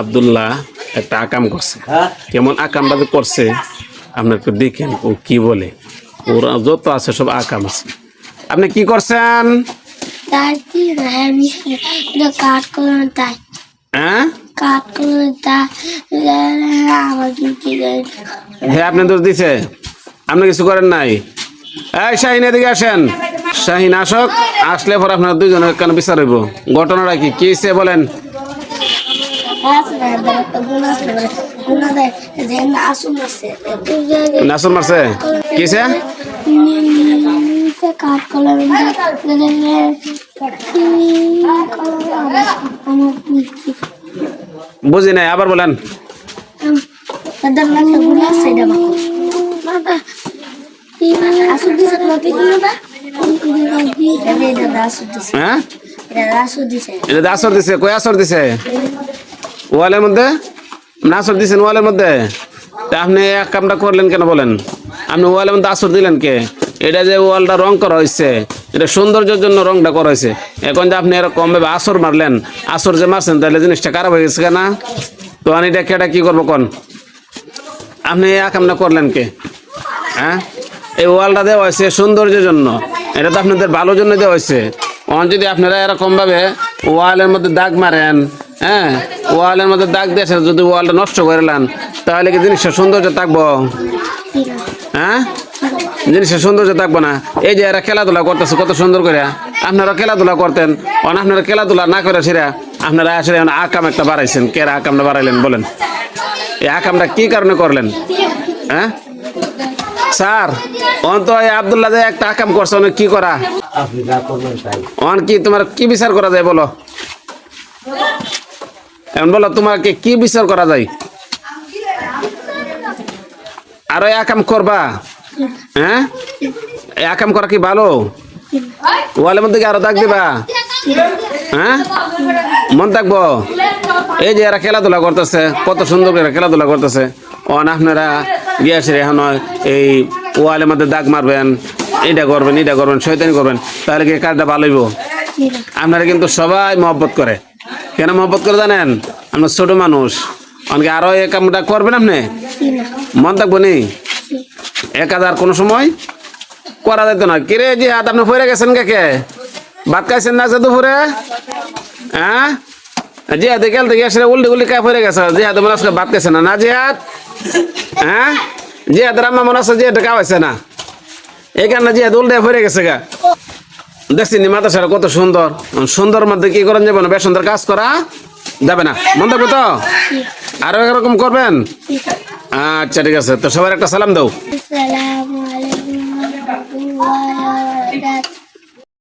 আব্দুল্লাহ একটা আকাম করছে। কেমন আকামটা যে করছে আপনি একটু দেখেন ও কি বলে? ওরা যত আছে সব আকাম আছে। আপনি কি করছেন? হ্যাঁ হ্যাঁ? হ্যাঁ আপনি দোষ দিছে। আপনি কিছু করেন নাই। এই শাহিন এদিকে আসেন। শাহিন আসক। আসলে পর আপনার দুইজনের কেন বিচার হইব? ঘটনাটা কি? কি বলেন গুণা দেয় যে আসুন আছে নাসুর মারছে? কি হয়েছে? নিচে কাট করে আমার বুঝি নাই আবার বলেন। দিছে হ্যাঁ? এটা আসর দিছে কই আসর দিছে? ওয়ালের মধ্যে? না আসর দিছেন ওয়ালের মধ্যে? আপনি এক কামটা করলেন কেন বলেন? আপনি ওয়ালের মধ্যে আসর দিলেন কে? এটা যে ওয়ালটা রং করা হয়েছে এটা সৌন্দর্যের জন্য রংটা করা হয়েছে এখন যে আপনি এরকম ভাবে আসর মারলেন, আসর যে মারছেন, তাহলে জিনিসটা খারাপ হয়ে গেছে না তো আমি এটা কেটা কী করব কোন? আপনি এক কামটা করলেন কে? হ্যাঁ? এই ওয়ালটা দেওয়া হয়েছে সৌন্দর্যের জন্য। এটা তো আপনাদের ভালোর জন্য দেওয়া হয়েছে অন যদি আপনারা এরকমভাবে ওয়ালের মধ্যে দাগ মারেন হ্যাঁ? ওয়ালের মধ্যে দাগ দিয়ে যদি ওয়ালটা নষ্ট করে নেন তাহলে কি জিনিসটা সৌন্দর্য থাকব? হ্যাঁ? জিনিসটা সৌন্দর্য থাকব না। এই যে এরা খেলাধুলা করতেছে কত সুন্দর করে। আপনারা খেলাধুলা করতেন অন আপনারা খেলাধুলা না করে সেরা। আপনারা আসলে আকাম একটা বাড়াইছেন। কেরা আকামটা বাড়াইলেন বলেন। এই আকামটা কি কারণে করলেন? হ্যাঁ? স্যার অন তো এই আবদুল্লাহ যে একটা আকাম করছে অনেক কি করা? অন কি তোমার কি বিচার করা যায় বলো? এখন বলো, তোমাকে কি বিচার করা যায়? আরও এই আকাম করবা। হ্যাঁ? এই আকাম করা কি ভালো? ওয়ালের মধ্যে আরও দাগ দিবা? হ্যাঁ? মন থাকব? এই যে এরা খেলাধুলা করতেছে, কত সুন্দর করে খেলাধুলা করতেছে। অন আপনারা গিয়েছে এখন এই ওয়ালের মধ্যে দাগ মারবেন, এটা করবেন এটা করবেন, শয়তানি করবেন, তাহলে কি কাজটা ভালো হইব? আপনারা কিন্তু সবাই মহব্বত করে। কেন মহব্বত করে জানেন? আমরা ছোট মানুষ। অনেকে আরও এই কামটা করবেন আপনি? মন থাকব নি? এক হাজার কোনো সময় করা যেত না। কিরে যে হাত আপনি ফিরে গেছেন কে ভাত খাইছেন না যে দুপুরে? হ্যাঁ? জিহাদ গেল থেকে আসলে উল্টি উল্টি কা ফিরে গেছে। জিহাদ মনে আজকে ভাত খাইছে না। না জিহাদ হ্যাঁ? জিহাদ রাম্মা মনে আছে জিহাদ খাওয়াইছে না। এই কারণে জিহাদ উল্টে ফিরে গেছে গা। দেখছি নি মাদ্রাসাটা কত সুন্দর? সুন্দর মধ্যে কি করেন যাবে না বেশ সুন্দর কাজ করা যাবে না। মন থাকবে তো? আরও এরকম করবেন? আচ্ছা ঠিক আছে। তো সবার একটা সালাম দাও।